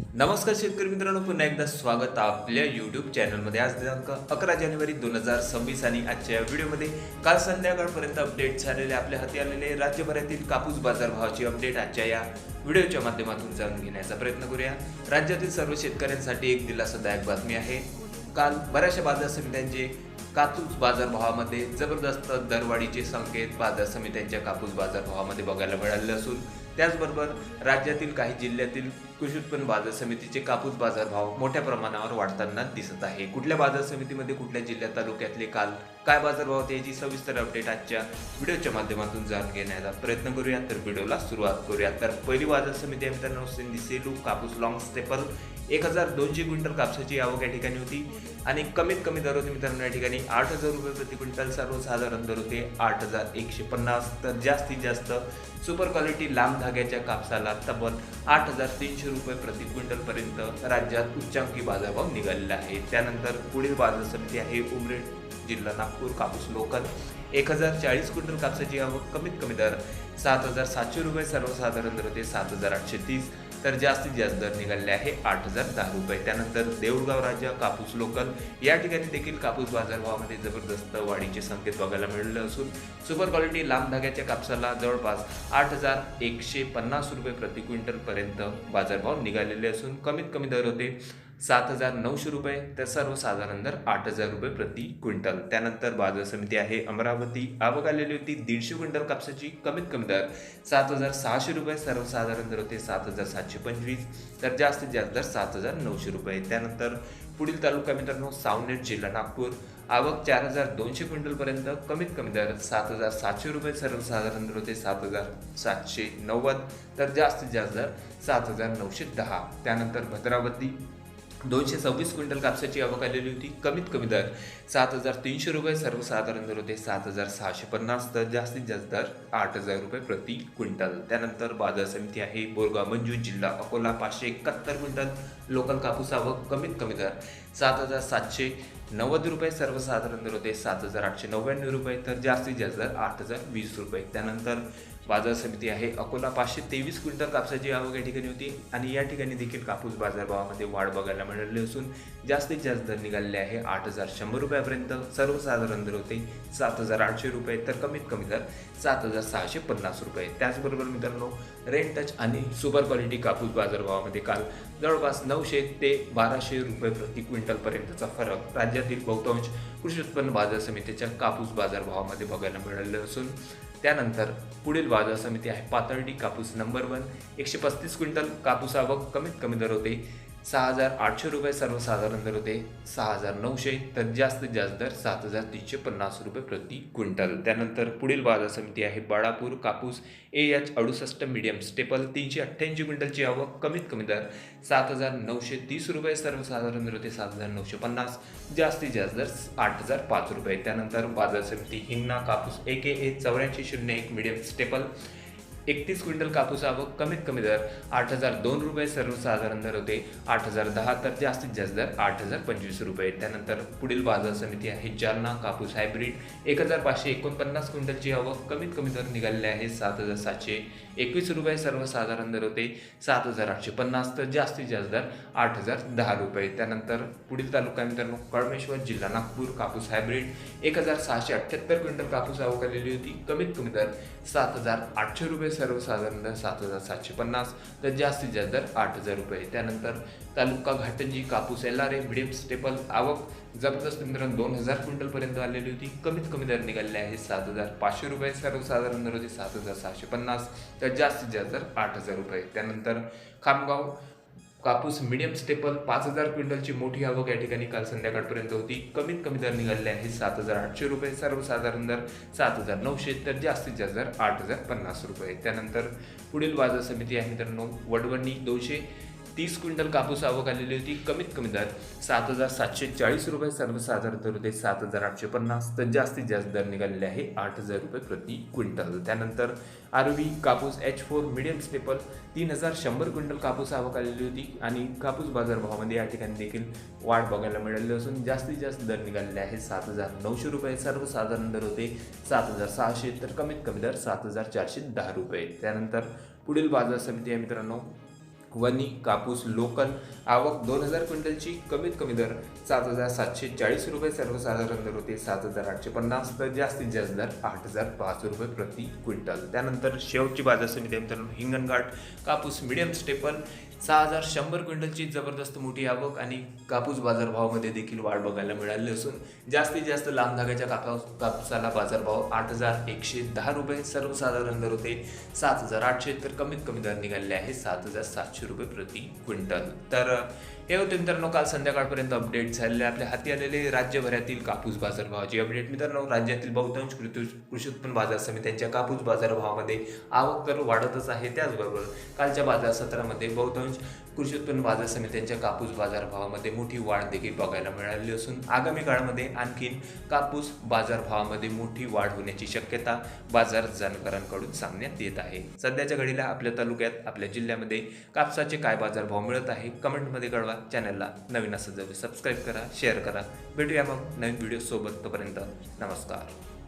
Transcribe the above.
नमस्कार शेतकरी मित्रांनो पुन्हा एकदा स्वागत आपल्या यूट्यूब चॅनलमध्ये आज दिनांक अकरा जानेवारी दोन हजार सव्वीस आणि आजच्या या व्हिडिओमध्ये काल संध्याकाळपर्यंत अपडेट झालेले आपल्या हाती आलेले राज्यभरातील कापूस बाजारभावाची अपडेट आजच्या या व्हिडिओच्या माध्यमातून जाणून घेण्याचा प्रयत्न करूया. राज्यातील सर्व शेतकऱ्यांसाठी एक दिलासादायक बातमी आहे. काल बऱ्याचशा बाजार समित्यांचे कापूस बाजारभावामध्ये जबरदस्त दरवाढीचे संकेत बाजार समित्यांच्या कापूस बाजारभावामध्ये बघायला मिळाले असून त्याचबरोबर राज्यातील काही जिल्ह्यातील कृषी उत्पन्न बाजार समितीचे कापूस बाजारभाव मोठ्या प्रमाणावर वाढताना दिसत आहे. कुठल्या बाजार समितीमध्ये कुठल्या जिल्ह्यात तालुक्यातले काल काय बाजारभाव होते याची सविस्तर अपडेट आजच्या व्हिडिओच्या माध्यमातून जाणून घेण्याचा प्रयत्न करूया. तर व्हिडिओला सुरुवात करूया. तर पहिली बाजार समिती आहे मित्रांनो सिंधी सेलू कापूस लॉंग स्टेपल एक हजार दोनशे क्विंटल कापसाची आवक या ठिकाणी होती आणि कमीत कमी दर होते मित्रांनो या ठिकाणी आठ हजार रुपये प्रति क्विंटल सर्वसाधारण दर होते आठ हजार एकशे पन्नास. तर जास्तीत जास्त सुपर क्वालिटी लांब धाग्याच्या कापसाला तब्बल आठ हजार तीनशे रुपये प्रति क्विंटल पर्यंत राज्यात उच्चांकी बाजारभाव निघालेला आहे. त्यानंतर पुढील बाजार समिती आहे उमरेड जिल्हा नागपूर कापूस लोकल. एक हजार चाळीस क्विंटल कापसाची आवक कमीत कमी दर सात हजार सातशे रुपये सर्वसाधारण दर होते सात हजार आठशे तीस. तर जास्तीत जास्त दर निघाले आहे आठ हजार दहा रुपये. त्यानंतर देऊळगाव राजा कापूस लोकल. या ठिकाणी देखील कापूस बाजारभावामध्ये जबरदस्त वाढीचे संकेत बघायला मिळाले असून सुपर क्वालिटी लांब धाग्याच्या कापसाला जवळपास आठ हजार एकशे पन्नास रुपये प्रति क्विंटल पर्यंत बाजारभाव निघालेले असून कमीत कमी दर होते सात हजार नऊशे रुपये तर सर्वसाधारण दर आठ हजार रुपये प्रति क्विंटल. त्यानंतर बाजार समिती आहे अमरावती. आवक आलेली होती दीडशे क्विंटल कापसाची कमीत कमी दर सात हजार सहाशे रुपये सर्वसाधारण दर होते सात हजार सातशे पंचवीस तर जास्तीत जास्त दर सात हजार नऊशे रुपये. त्यानंतर पुढील तालुका मित्रांनो सावनेर जिल्हा नागपूर. आवक चार हजार दोनशे क्विंटलपर्यंत कमीत कमी दर सात हजार सातशे रुपये सर्वसाधारण दर होते सात हजार सातशे नव्वद तर जास्तीत जास्त दर सात हजार नऊशे दहा. त्यानंतर भद्रावती दोनशे सव्वीस क्विंटल कापसाची आवक आलेली होती. कमीत कमी दर सात हजार तीनशे रुपये सर्वसाधारण दर होते सात हजार सहाशे पन्नास तर जास्तीत जास्त दर आठ हजार रुपये प्रति क्विंटल. त्यानंतर बाजार समिती आहे बोरगाव मंजू जिल्हा अकोला पाचशे एकाहत्तर क्विंटल. लोकल कापूस आवक कमीत कमी दर सात हजार सातशे नव्वद रुपये सर्वसाधारण दर होते सात हजार आठशे नव्याण्णव रुपये तर जास्तीत जास्त दर आठ हजार वीस रुपये. त्यानंतर बाजार समिती आहे. अकोला पाचशे तेवीस क्विंटल कापसाची आवक या ठिकाणी होती आणि या ठिकाणी देखील कापूस बाजारभावामध्ये वाढ बघायला मिळाली असून जास्तीत जास्त दर निघालेले आहे. आठ हजार शंभर रुपयापर्यंत सर्वसाधारण दर होते. सात हजार आठशे रुपये तर कमीत कमी दर सात हजार सहाशे पन्नास रुपये. त्याचबरोबर मित्रांनो रेन टच आणि सुपर क्वालिटी कापूस बाजारभावामध्ये काल जवळपास नऊशे ते बाराशे रुपये प्रति क्विंटलपर्यंतचा फरक राज्यातील बहुतांश कृषी उत्पन्न बाजार समितीच्या कापूस बाजारभावामध्ये बघायला मिळाले असून त्यानंतर पुढील बाजार समिती आहे पातळडी कापूस नंबर वन. एकशे पस्तीस क्विंटल कापूस आवक कमीत कमी दर होते. सहा हजार आठशे रुपये सर्वसाधारण दर होते. सहा हजार नऊशे तर जास्तीत जास्त दर सात हजार तीनशे पन्नास रुपये प्रति क्विंटल. त्यानंतर पुढील बाजार समिती आहे बाळापूर कापूस ए एच अडुसष्ट मीडियम स्टेपल तीनशे अठ्ठ्याऐंशी क्विंटलची आवक कमीत कमी दर सात हजार नऊशे तीस रुपये सर्वसाधारण दर होते सात हजार नऊशे पन्नास. जास्तीत जास्त दर आठ हजार पाच रुपये. त्यानंतर बाजार समिती हिंगणा कापूस ए के ए चौऱ्याऐंशी शून्य एक मीडियम स्टेपल एकतीस क्विंटल कापूस आवक कमीत कमी दर आठ हजार दोन रुपये सर्वसाधारण दर होते आठ हजार दहा तर जास्तीत जास्त दर आठ हजार पंचवीस रुपये. त्यानंतर पुढील बाजार समिती आहे जालना कापूस हायब्रिड. एक हजार पाचशे एकोणपन्नास क्विंटलची आवक कमीत कमी दर निघालेले आहे सात हजार सातशे एकवीस रुपये सर्वसाधारण दर होते सात हजार आठशे पन्नास तर जास्तीत जास्त दर आठ हजार दहा रुपये. त्यानंतर पुढील तालुका मित्रांनो कळमेश्वर जिल्हा नागपूर कापूस हायब्रिड. एक हजार सहाशे अठ्ठ्याहत्तर क्विंटल कापूस आवक आलेली होती कमीत कमी दर सात हजार आठशे रुपये सर्वसाधारण सात हजार सातशे पन्नास तर जास्तीत जास्त दर आठ हजार रुपये. त्यानंतर तालुका घाटंजी कापूस L R A medium staple आवक जबरदस्त मित्रांनो दोन हजार क्विंटलपर्यंत आलेली होती. कमीत कमी दर निघालेले आहे सात हजार पाचशे रुपये. सर्वसाधारण दर होते सात हजार सहाशे पन्नास तर जास्तीत जास्त दर आठ हजार रुपये. त्यानंतर खामगाव कापूस मिडियम स्टेपल पाच हजार क्विंटलची मोठी आवक या ठिकाणी काल संध्याकाळपर्यंत होती. कमीत कमी दर निघाले आहे सात हजार आठशे रुपये. सर्वसाधारण दर सात हजार नऊशे. तर जास्तीत जास्त दर आठ हजार पन्नास रुपये. त्यानंतर पुढील बाजार समिती आहे मित्रांनो वडवणी दोनशे तीस क्विंटल कापूस आवक आलेली होती कमीत कमी दर सात हजार सातशे चाळीस रुपये सर्वसाधारण दर होते सात हजार आठशे पन्नास. तर जास्तीत जास्त दर निघालेले आहे आठ हजार रुपये प्रति क्विंटल. त्यानंतर आरवी कापूस एच फोर मिडियम स्टेपल तीन हजार शंभर क्विंटल कापूस आवक आलेली होती आणि कापूस बाजारभावामध्ये या ठिकाणी देखील वाढ बघायला मिळाली असून जास्तीत जास्त दर निघालेले आहे सात हजार नऊशे रुपये. सर्वसाधारण दर होते सात हजार सहाशे तर कमीत कमी दर सात हजार चारशे दहा रुपये. त्यानंतर पुढील बाजार समिती आहे मित्रांनो वनी कापूस लोकल आवक दोन हजार क्विंटलची कमीत कमी दर सात हजार सातशे चाळीस रुपये सर्वसाधारण दर होते. सात हजार आठशे पन्नास तर जास्तीत जास्त दर आठ हजार पाच रुपये प्रति क्विंटल. त्यानंतर शेवटची बाजार समिती आहे मित्रांनो हिंगणघाट कापूस मिडियम स्टेपल सहा हजार शंभर क्विंटलची जबरदस्त मोठी आवक आणि कापूस बाजारभावामध्ये देखील वाढ बघायला मिळाली असून जास्तीत जास्त लांब धाग्याच्या कापूस कापसाला बाजारभाव आठ हजार एकशे दहा रुपये सर्वसाधारण दर होते. सात हजार आठशे तर कमीत कमी दर निघालेले आहे. सात हजार सातशे रुपये प्रति क्विंटल. तर हे होते मित्रांनो काल संध्याकाळपर्यंत अपडेट झालेले. आपल्या हाती आलेले राज्यभरातील कापूस बाजारभावाची अपडेट मित्रांनो राज्यातील बहुतांश कृती कृषी उत्पन्न बाजार समित्यांच्या कापूस बाजारभावामध्ये आवक तर वाढतच आहे. त्याचबरोबर कालच्या बाजार सत्रामध्ये बहुतांश कृषी उत्पन्न बाजार समित्यांच्या कापूस बाजारभावामध्ये मोठी वाढ देखील बघायला मिळाली असून आगामी काळामध्ये आणखीन कापूस बाजारभावामध्ये मोठी वाढ होण्याची शक्यता बाजार जाणकारांकडून सांगण्यात येत आहे. सध्याच्या घडीला आपल्या तालुक्यात आपल्या जिल्ह्यामध्ये कापसाचे काय बाजारभाव मिळत आहे कमेंटमध्ये कळवा. चॅनलला नवीन असं जर सबस्क्राईब करा शेअर करा. भेटूया मग नवीन व्हिडिओ सोबत तोपर्यंत नमस्कार.